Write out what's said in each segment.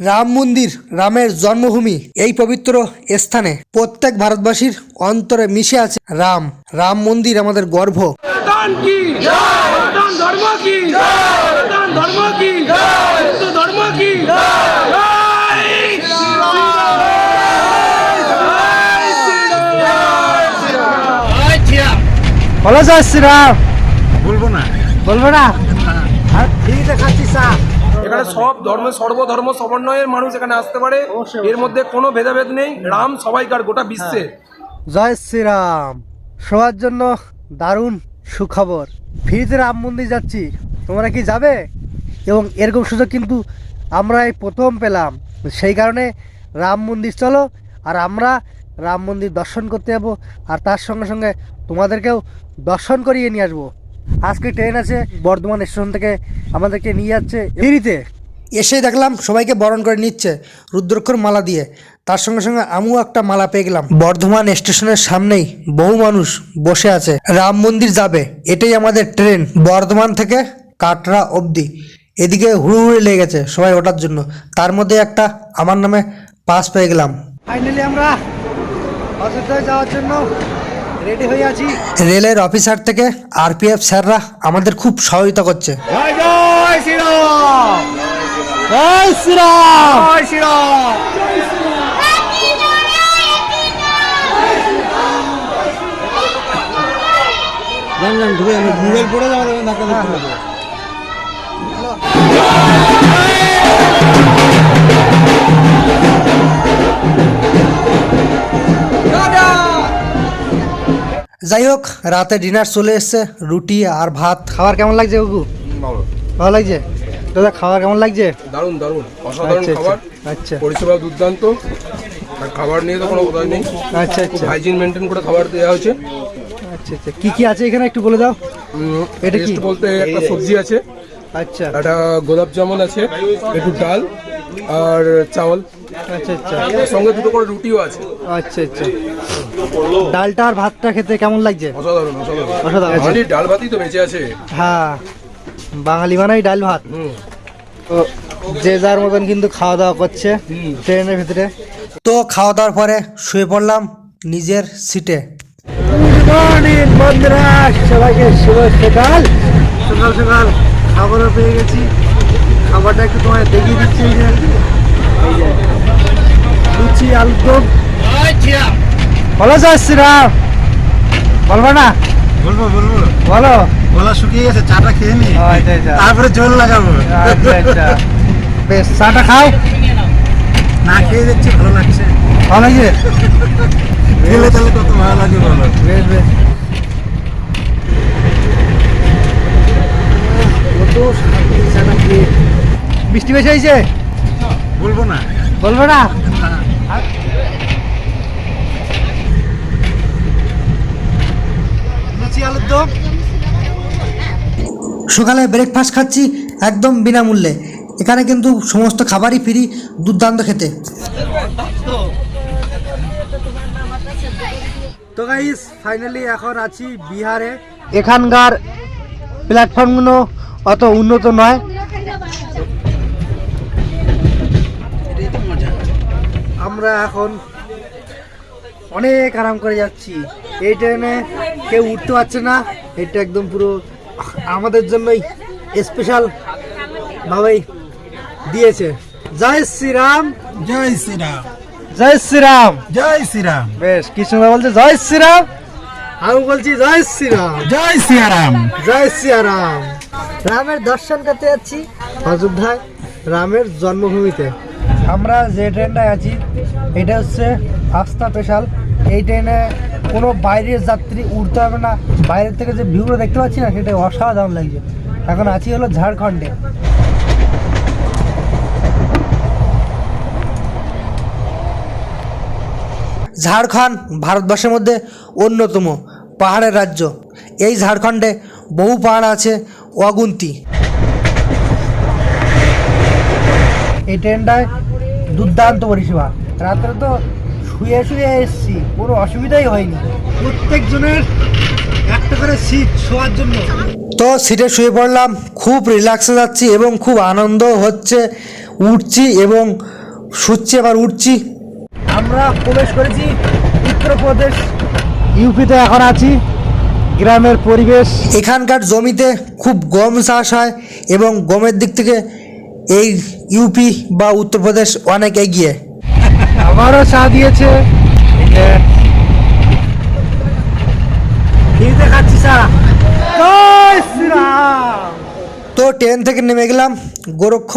রাম মন্দির রামের জন্মভূমি এই পবিত্র স্থানে প্রত্যেক ভারতবাসীর অন্তরে মিশে আছে রাম। রাম মন্দির আমাদের গর্ভ সনাতন কি? সনাতন ধর্ম কি? সনাতন ধর্ম কি? হিন্দু ধর্ম কি? জয় শ্রীরাম। জয় শ্রীরাম। বলো জয় শ্রীরাম। বলব না। বলব না? আর ঠিক দেখাচ্ছি চা। এখানে সব ধর্মের সর্বধর্ম সমন্বয়ের মানুষ এখানে আসতে পারে। এর মধ্যে কোনো ভেদাভেদ নেই। রাম সবাইকার গোটা বিশ্বে। জয় শ্রীরাম। সবার জন্য দারুণ সুখবর। ফ্রিতে রাম মন্দির যাচ্ছি। তোমরা কি যাবে? এবং এরকম সুযোগ কিন্তু আমরা এই প্রথম পেলাম। সেই কারণে রাম মন্দির চলো আর আমরা রাম মন্দির দর্শন করতে যাব। আর তার সঙ্গে সঙ্গে তোমাদেরকেও দর্শন করিয়ে নিয়ে আসব। আজকে ট্রেন আছে, বর্ধমান স্টেশন থেকে আমাদেরকে নিয়ে যাচ্ছে। ফ্রিতে এসে দেখলাম সবাইকে বরণ করে নিচ্ছে রুদ্রক্ষর মালা দিয়ে। তার সঙ্গে সঙ্গে আমিও একটা মালা পেয়ে গেলাম। বর্ধমান স্টেশনের সামনেই বহু মানুষ বসে আছে। রাম মন্দির যাবে, এটাই আমাদের ট্রেন বর্ধমান থেকে কাটরা অবধি। এদিকে হুড়ুহুড়ি লেগে গেছে সবাই ওঠার জন্য। তার মধ্যে একটা আমার নামে পাস পেয়ে গেলাম। ফাইনালি আমরা অযোধ্যায় যাওয়ার জন্য রেডি হয়ে আছি। রেলের অফিসার থেকে আরপিএফ স্যাররা আমাদের খুব সহায়তা করছে। জয় জয় শ্রীরাম। জয় শ্রীরাম। জয় শ্রীরাম। জান জান ঢুকে যাবে মোবাইল পড়ে যাবে ধাক্কা দেখতে যাই হোক রাতে ডিনার চলে এসছে রুটি আর ভাত। খাবার কেমন লাগছে গুগু ভালো। লাগছে? দাদা খাবার কেমন লাগছে? দারুণ দারুণ। অসাধারণ আচ্ছা খাবার। আচ্ছা পরিষেবা দুর্দান্ত। আর খাবার নিয়ে তো কোনো কথা নেই। আচ্ছা আচ্ছা। হাইজিন মেনটেন করে খাবার দেওয়া হয়েছে। আচ্ছা আচ্ছা। কি কি আছে এখানে একটু বলে দাও? এটা কি? বলতে একটা সবজি আছে। আচ্ছা। একটা গোলাপ জামুন আছে একটু ডাল আর চাওয়াল আচ্ছা আচ্ছা। সঙ্গে দুটো করে রুটিও আছে। আচ্ছা আচ্ছা। ডালটা আর ভাতটা খেতে কেমন লাগছে? অসাধারণ অসাধারণ। অসাধারণ। ডাল ভাতই তো বেঁচে আছে। হ্যাঁ বাঙালি মানাই ডাল ভাত। তো যে যার মতন কিন্তু খাওয়া দাওয়া করছে ট্রেনের ভিতরে। তো খাওয়া দাওয়ার পরে শুয়ে পড়লাম নিজের সিটে। মর্নিং বন্ধুরা সবাইকে শুভ সকাল। সকাল সকাল খাবারও পেয়ে গেছি। খাবারটা একটু তোমায় দেখিয়ে দিচ্ছি। এই যে লুচি আলুর দম বলো জয় শ্রীরাম। বলব না? বলব বলব। বলো। গলা শুকিয়ে গেছে চাটা খেয়ে নি। তারপরে জল লাগাবো। বেশ চাটা খাও। না খেয়ে যাচ্ছি ভালো লাগছে। ভালো লাগছে? খেলে তাহলে কত ভালো লাগে বলো। বেশ বেশ। বৃষ্টি বেশি হয়েছে? বলব না। বলব না। সকালে ব্রেকফাস্ট খাচ্ছি একদম বিনামূল্যে। এখানে কিন্তু সমস্ত খাবারই ফ্রি দুর্দান্ত খেতে। তো গাইস ফাইনালি এখন আছি বিহারে। এখানকার প্ল্যাটফর্মগুলো অত উন্নত নয়। আমরা এখন অনেক আরাম করে যাচ্ছি। এই ট্রেনে কেউ উঠতে পারছে না। এটা একদম পুরো আমাদের জন্যই স্পেশাল ভাবেই দিয়েছে। জয় শ্রীরাম। জয় শ্রীরাম। জয় শ্রীরাম। জয় শ্রীরাম। বেশ কৃষ্ণদা বলছে জয় শ্রীরাম। আমি বলছি জয় শ্রীরাম। জয় শ্রীরাম। জয় শ্রীরাম। রামের দর্শন করতে যাচ্ছি অযোধ্যায় রামের জন্মভূমিতে। আমরা যে ট্রেনটায় আছি এটা হচ্ছে আস্থা স্পেশাল এই ট্রেনে কোনো বাইরের যাত্রী উঠতে হবে না। বাইরের থেকে যে ভিউগুলো দেখতে পাচ্ছি না সেটা অসাধারণ লাগছে। এখন আছি হলো ঝাড়খণ্ডে। ঝাড়খণ্ড ভারতবর্ষের মধ্যে অন্যতম পাহাড়ের রাজ্য। এই ঝাড়খণ্ডে বহু পাহাড় আছে অগুন্তি। এই ট্রেনটায় দুর্দান্ত পরিষেবা। রাত্রে তো শুয়ে শুয়ে এসেছি কোনো অসুবিধাই হয়নি। প্রত্যেকজনের একটা করে সিট শোয়ার জন্য। তো সিটে শুয়ে পড়লাম খুব রিল্যাক্সে যাচ্ছি এবং খুব আনন্দ হচ্ছে। উঠছি এবং শুচ্ছি আবার উঠছি। আমরা প্রবেশ করেছি উত্তরপ্রদেশ ইউপিতে এখন আছি। গ্রামের পরিবেশ। এখানকার জমিতে খুব গম চাষ হয় এবং গমের দিক থেকে এই ইউপি বা উত্তরপ্রদেশ অনেক এগিয়ে। আমারও চা দিয়েছে। তো ট্রেন থেকে নেমে গেলাম গোরক্ষ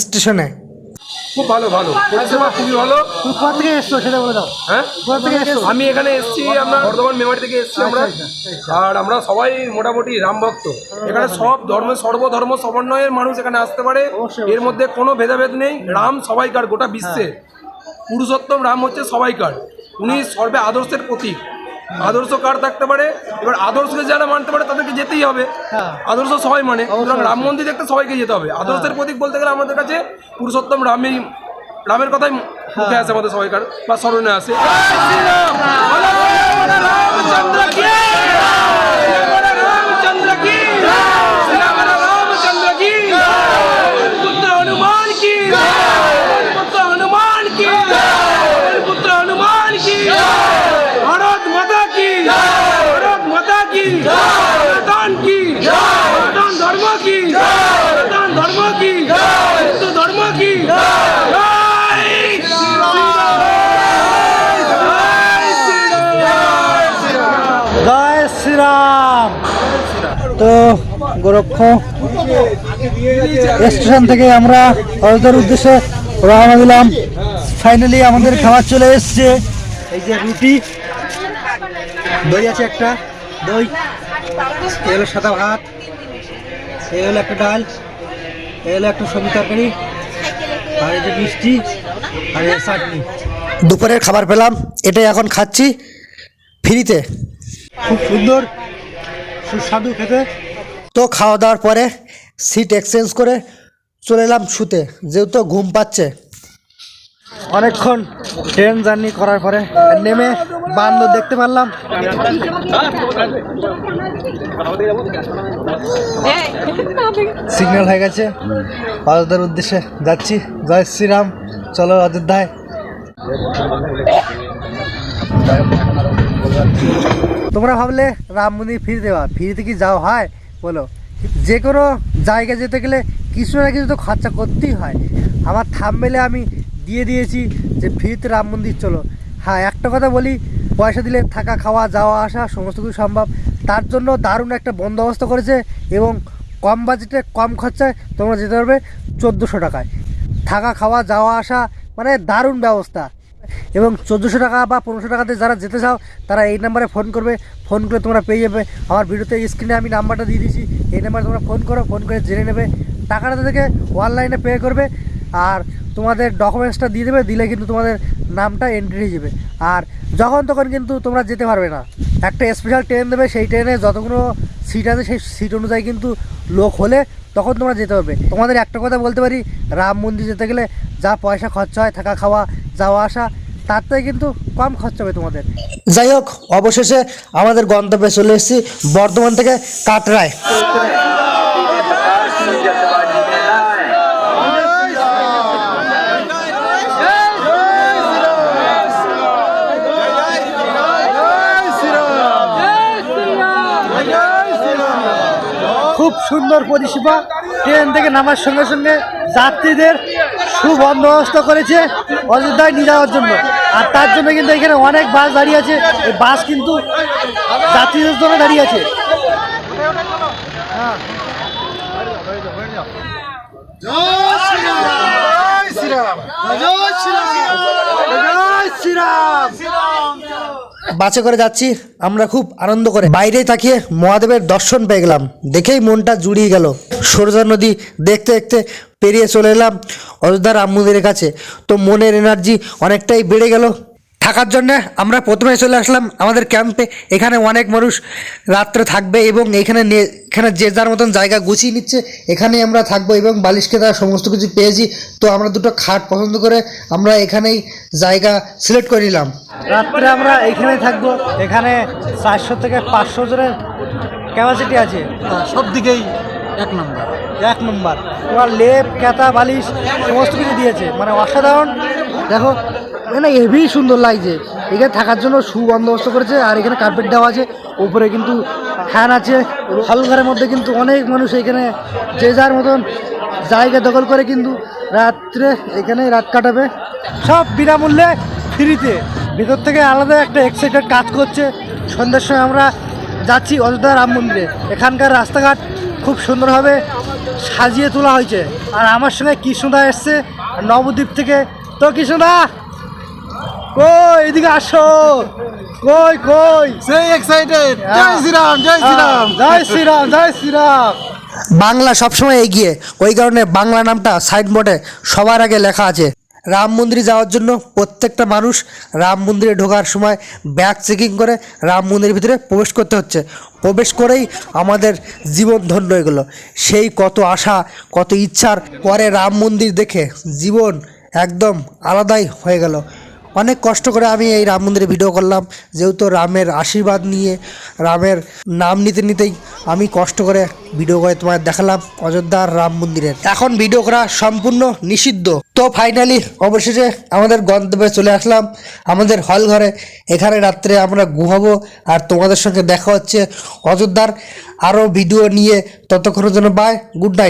স্টেশনে। খুব ভালো ভালো। পরিষেবা খুবই ভালো তুই কোথা থেকে এসছো সেটা বলে দাও। হ্যাঁ? কোথা থেকে এসছো? আমি এখানে এসেছি আমরা বর্ধমান মেমারি থেকে এসেছি আমরা। আর আমরা সবাই মোটামুটি রাম ভক্ত। এখানে সব ধর্ম সর্বধর্ম সমন্বয়ের মানুষ এখানে আসতে পারে। এর মধ্যে কোনো ভেদাভেদ নেই। রাম সবাইকার গোটা বিশ্বে। পুরুষোত্তম রাম হচ্ছে সবাইকার। উনি সর্বে আদর্শের প্রতীক। আদর্শ কার থাকতে পারে? এবার আদর্শকে যারা মানতে পারে তাদেরকে যেতেই হবে। হ্যাঁ। আদর্শ সবাই মানে। সুতরাং রাম মন্দির দেখতে সবাইকে যেতে হবে। আদর্শের প্রতীক বলতে গেলে আমাদের কাছে পুরুষোত্তম রামের রামের কথাই মুখে আসে আমাদের সবাইকার বা স্মরণে আসে রামচন্দ্র কি রামচন্দ্র কি রামচন্দ্র কি পুত্র হনুমান কি পুত্র হনুমান কি পুত্র হনুমান কি ভারত মাতা কি ভারত মাতা কি সনাতন কি সনাতন ধর্ম কি সনাতন ধর্ম কি? হিন্দু ধর্ম কি? জয়! জয় শ্রীরাম। তো গোরক্ষ স্টেশন থেকে আমরা অযোধ্যার উদ্দেশ্যে রওনা দিলাম। ফাইনালি আমাদের খাবার চলে এসছে। এই যে রুটি দই আছে একটা দই সাদা ভাত এই হলো একটা ডাল এ হলো একটা সবজি তরকারি আর এই যে মিষ্টি আর এই চাটনি। দুপুরের খাবার পেলাম এটাই এখন খাচ্ছি ফ্রিতে। খুব সুন্দর সুস্বাদু খেতে। তো খাওয়া দাওয়ার পরে সিট এক্সচেঞ্জ করে চলে এলাম শুতে যেহেতু ঘুম পাচ্ছে। অনেকক্ষণ ট্রেন জার্নি করার পরে নেমে বান্দর দেখতে পারলাম। সিগন্যাল হয়ে গেছে। অযোধ্যার উদ্দেশ্যে যাচ্ছি। জয় শ্রীরাম। চলো অযোধ্যায়। তোমরা ভাবলে রাম মন্দির ফিরে দেওয়া ফিরিতে কি যাওয়া হয়? বলো। যে কোনো জায়গায় যেতে গেলে কিছু না কিছু তো খরচা করতেই হয়। আমার থামবেলে আমি দিয়ে দিয়েছি যে ফ্রিতে রাম মন্দির চলো। হ্যাঁ একটা কথা বলি, পয়সা দিলে থাকা, খাওয়া, যাওয়া, আসা, সমস্ত কিছু সম্ভব। তার জন্য দারুণ একটা বন্দোবস্ত করেছে এবং কম বাজেটে, কম খরচায় তোমরা যেতে পারবে চোদ্দোশো টাকায়। থাকা, খাওয়া, যাওয়া, আসা মানে দারুণ ব্যবস্থা। এবং চোদ্দোশো টাকা বা পনেরোশো টাকাতে যারা যেতে চাও, তারা এই নাম্বারে ফোন করবে। ফোন করে তোমরা পেয়ে যাবে। আমার ভিডিওতে স্ক্রিনে আমি নাম্বারটা দিয়ে দিয়েছি। এই নাম্বারে তোমরা ফোন করো, ফোন করে জেনে নেবে। টাকাটা থেকে অনলাইনে পে করবে। আর তোমাদের ডকুমেন্টসটা দিয়ে দেবে, দিলে কিন্তু তোমাদের নামটা এন্ট্রি হয়ে যাবে। আর যখন তখন কিন্তু তোমরা যেতে পারবে না। একটা স্পেশাল ট্রেন দেবে, সেই ট্রেনে যতগুলো সিট আছে, সেই সিট অনুযায়ী কিন্তু লোক হলে তখন তোমরা যেতে পারবে। তোমাদের একটা কথা বলতে পারি, রাম মন্দির যেতে গেলে যা পয়সা খরচা হয়, থাকা খাওয়া, যাওয়া আসা, তার থেকে কিন্তু কম খরচা হবে তোমাদের। যাই হোক, অবশেষে আমাদের গন্তব্যে চলে এসেছি, বর্ধমান থেকে কাটরায় খুব সুন্দর পরিষেবা। ট্রেন থেকে নামার সঙ্গে সঙ্গে যাত্রীদের সুবন্দোবস্ত করেছে অযোধ্যায় নিয়ে যাওয়ার জন্য। আর তার জন্য কিন্তু এখানে অনেক বাস দাঁড়িয়ে আছে। এই বাস কিন্তু যাত্রীদের জন্য দাঁড়িয়ে আছে। জয় শ্রীরাম। বাসে করে যাচ্ছি, আমরা খুব আনন্দ করে। বাইরে তাকিয়ে মহাদেবের দর্শন পেয়ে গেলাম। দেখেই মনটা জুড়িয়ে গেল। সরজা নদী দেখতে দেখতে পেরিয়ে চলে এলাম অযোধ্যা রাম মন্দিরের কাছে। তো মনের এনার্জি অনেকটাই বেড়ে গেল। থাকার জন্য আমরা প্রথমে চলে আসলাম আমাদের ক্যাম্পে। এখানে অনেক মানুষ রাত্রে থাকবে এবং এখানে এখানে যে যার মতন জায়গা গুছিয়ে নিচ্ছে, এখানেই আমরা থাকব এবং বালিশকে তারা সমস্ত কিছু পেয়েছি। তো আমরা দুটো খাট পছন্দ করে আমরা এখানেই জায়গা সিলেক্ট করে নিলাম। রাত্রে আমরা এখানেই থাকব। এখানে চারশো থেকে পাঁচশো জনের ক্যাপাসিটি আছে। সব দিকেই এক নম্বর এক নম্বর ওরা লেপ ক্যাতা বালিশ, সমস্ত কিছু দিয়েছে। মানে অসাধারণ। দেখো মানে হেভি সুন্দর লাগছে। এখানে থাকার জন্য সু বন্দোবস্ত করেছে, আর এখানে কার্পেট দেওয়া আছে। উপরে কিন্তু ফ্যান আছে। হল ঘরের মধ্যে কিন্তু অনেক মানুষ এখানে, যে যার মতন জায়গা দখল করে কিন্তু রাত্রে এখানে রাত কাটাবে। সব বিনামূল্যে ফ্রিতে ভিতর থেকে আলাদা একটা এক্সাইটেড কাজ করছে। সন্ধ্যার সময় আমরা যাচ্ছি অযোধ্যা রাম মন্দিরে। এখানকার রাস্তাঘাট খুব সুন্দরভাবে সাজিয়ে তোলা হয়েছে। আর আমার সঙ্গে কৃষ্ণদা এসছে, নবদ্বীপ থেকে। তো কৃষ্ণদা! কই এদিকে আসো। কই কই? সেই এক্সাইটেড জয় শ্রীরাম জয় জয় শ্রীরাম জয় শ্রীরাম। বাংলা সবসময় এগিয়ে। ওই কারণে বাংলা নামটা সাইনবোর্ডে সবার আগে লেখা আছে। রাম মন্দিরে যাওয়ার জন্য প্রত্যেকটা মানুষ রাম মন্দিরে ঢোকার সময় ব্যাগ চেকিং করে রাম মন্দিরের ভিতরে প্রবেশ করতে হচ্ছে। প্রবেশ করেই আমাদের জীবন ধন্য হয়ে গেলো সেই কত আশা কত ইচ্ছার পরে রাম মন্দির দেখে জীবন একদম আলাদাই হয়ে গেল। অনেক কষ্ট করে আমি এই রাম মন্দিরে ভিডিও করলাম। যেহেতু রামের আশীর্বাদ নিয়ে, রামের নাম নিতে নিতেই আমি কষ্ট করে ভিডিও করে তোমার দেখালাম অযোধ্যার রাম মন্দিরের। এখন ভিডিও করা সম্পূর্ণ নিষিদ্ধ। তো ফাইনালি অবশেষে আমাদের গন্তব্যে চলে আসলাম। আমাদের হল ঘরে। এখানে রাত্রে আমরা ঘুমাবো আর তোমাদের সঙ্গে দেখা হচ্ছে অযোধ্যার আরও ভিডিও নিয়ে। ততক্ষণের জন্য বাই গুড নাইট